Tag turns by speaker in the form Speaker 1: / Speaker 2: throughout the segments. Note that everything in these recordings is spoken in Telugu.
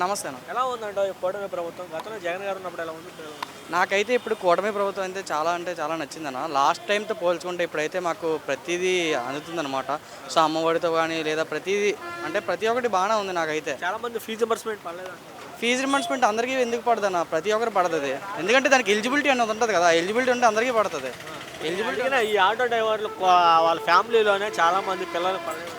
Speaker 1: నమస్తే
Speaker 2: ఎలా ఉందంట ఈ కూటమి ప్రభుత్వం? గతంలో జగన్ గారు ఉన్నప్పుడు ఎలా ఉంది?
Speaker 1: నాకైతే ఇప్పుడు కూటమి ప్రభుత్వం అయితే చాలా అంటే చాలా నచ్చిందన్న. లాస్ట్ టైంతో పోల్చుకుంటే ఇప్పుడైతే మాకు ప్రతిదీ అందుతుందన్నమాట. సో అమ్మఒడితో కానీ లేదా ప్రతిదీ అంటే ప్రతి ఒక్కటి బాగానే ఉంది నాకైతే.
Speaker 2: చాలా మంది ఫీజు రింబర్స్మెంట్ పడలేదు
Speaker 1: ఫీజు రిమంబర్స్మెంట్ అందరికీ ఎందుకు పడదన్న? ప్రతి ఒక్కరు పడుతుంది. ఎందుకంటే దానికి ఎలిజిబిలిటీ అనేది ఉంటుంది కదా. ఎలిజిబిలిటీ ఉంటే అందరికీ పడుతుంది. ఎలిజిబిలిటీ
Speaker 2: ఈ ఆటో డ్రైవర్లు వాళ్ళ ఫ్యామిలీలోనే చాలా మంది పిల్లలు పడలేదు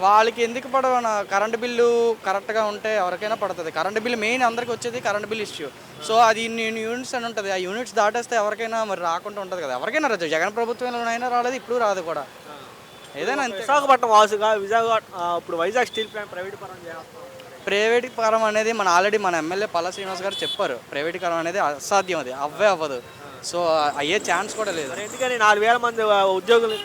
Speaker 1: వాళ్ళకి ఎందుకు పడవన కరెంట్ బిల్లు కరెక్ట్గా ఉంటే ఎవరికైనా పడుతుంది. కరెంట్ బిల్లు మెయిన్ అందరికి వచ్చేది కరెంట్ బిల్ ఇష్యూ. సో అది ఇన్ని ఇన్ని యూనిట్స్ అని ఉంటుంది. ఆ యూనిట్స్ దాటేస్తే ఎవరికైనా మరి రాకుండా ఉంటుంది కదా. ఎవరికైనా రాదు జగన్ ప్రభుత్వంలోనైనా రాలేదు ఇప్పుడు రాదు కూడా. ఏదైనా
Speaker 2: విశాఖపట్నం వాసుగా ఆ, ఇప్పుడు వైజాగ్ స్టీల్ ప్లాంట్ ప్రైవేట్ పరం
Speaker 1: ప్రైవేట్ పరం అనేది మన ఆల్రెడీ మన ఎమ్మెల్యే పల్ల శ్రీనివాస్ గారు చెప్పారు. ప్రైవేట్ పరం అనేది అసాధ్యం అది. అవ్వే అవ్వదు. సో అయ్యే ఛాన్స్ కూడా లేదు.
Speaker 2: ఎందుకని నాలుగు వేల మంది ఉద్యోగులు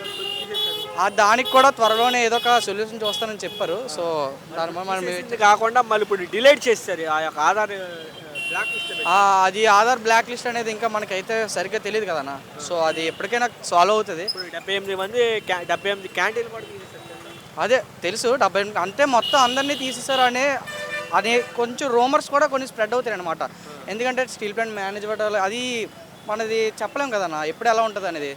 Speaker 1: దానికి కూడా త్వరలోనే ఏదో ఒక సొల్యూషన్ చూస్తానని చెప్పారు. సో దాని వల్ల మనం
Speaker 2: కాకుండా మళ్ళీ ఇప్పుడు డిలేట్ చేస్తారు ఆ యొక్క ఆధార్ బ్లాక్ లిస్ట్
Speaker 1: ఆ, అది ఆధార్ బ్లాక్ లిస్ట్ అనేది ఇంకా మనకైతే సరిగ్గా తెలియదు కదన్నా సో అది ఎప్పటికైనా సాల్వ్ అవుతుంది.
Speaker 2: ఇప్పుడు డెబ్బై ఎనిమిది మంది క్యా- డెబ్బై ఎనిమిది క్యాంటీన్లు కూడా తీసేశారు
Speaker 1: అదే తెలుసు. డెబ్బై ఎనిమిది అంతే మొత్తం అందరినీ తీసేసారు అనే అనే కొంచెం రూమర్స్ కూడా కొన్ని స్ప్రెడ్ అవుతాయి అనమాట ఎందుకంటే స్టీల్ ప్లాంట్ మేనేజ్మెంట్ అది మనది చెప్పలేం కదన్నా ఎప్పుడు ఎలా ఉంటుంది అనేది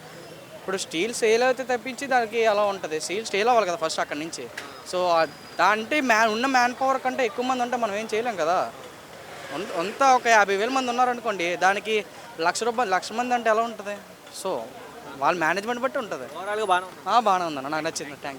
Speaker 1: ఇప్పుడు స్టీల్ సేల్ అయితే తప్పించి దానికి ఎలా ఉంటుంది. స్టీల్ స్టీల్ అవ్వాలి కదా ఫస్ట్ అక్కడి నుంచి. సో దా అంటే మ్యాన్ ఉన్న మ్యాన్ పవర్ కంటే ఎక్కువ మంది ఉంటే మనం ఏం చేయలేం కదా. అంతా ఒక యాభై వేల మంది ఉన్నారనుకోండి దానికి లక్ష రూపాయలు లక్ష మంది అంటే ఎలా ఉంటుంది? సో వాళ్ళ మేనేజ్మెంట్ బట్టి ఉంటుంది. బాగానే ఉందన్న. నాకు నచ్చింది. Thank you